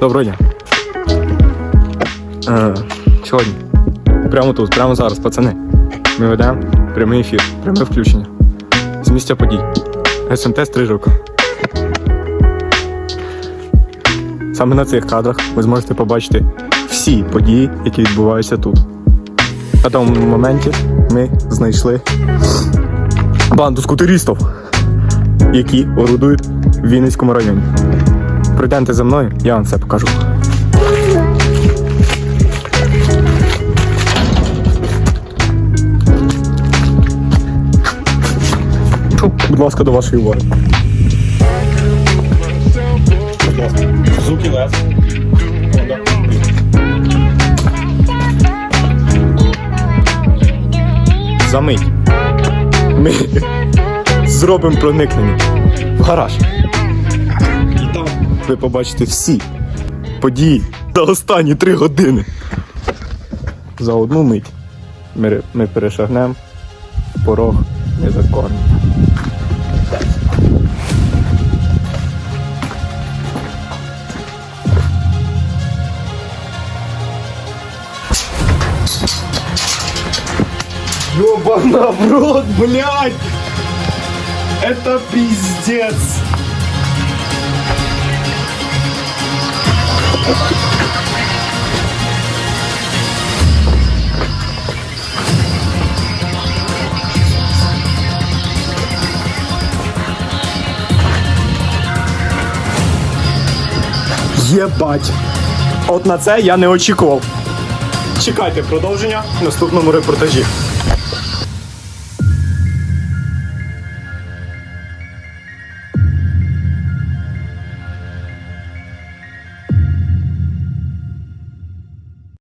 Доброго дня. Е, сьогодні. Прямо тут, прямо зараз, пацани. Ми ведемо прямий ефір, пряме включення. З місця подій. СМТ Стрижовка. Саме на цих кадрах ви зможете побачити всі події, які відбуваються тут. На тому моменті ми знайшли банду скутеристів, які орудують в Вінницькому районі. Пройдемте за мною, я вам все покажу. Будь ласка, до вашої уваги. Lez. Honda. Замить. Ми зробимо проникнення в гараж. Ви побачите всі події за останні три години. За одну мить ми, ми перешагнемо порог незаконний. Ёбана в рот, блядь! Это пиздец! Єбать! От на це я не очікував. Чекайте продовження в наступному репортажі.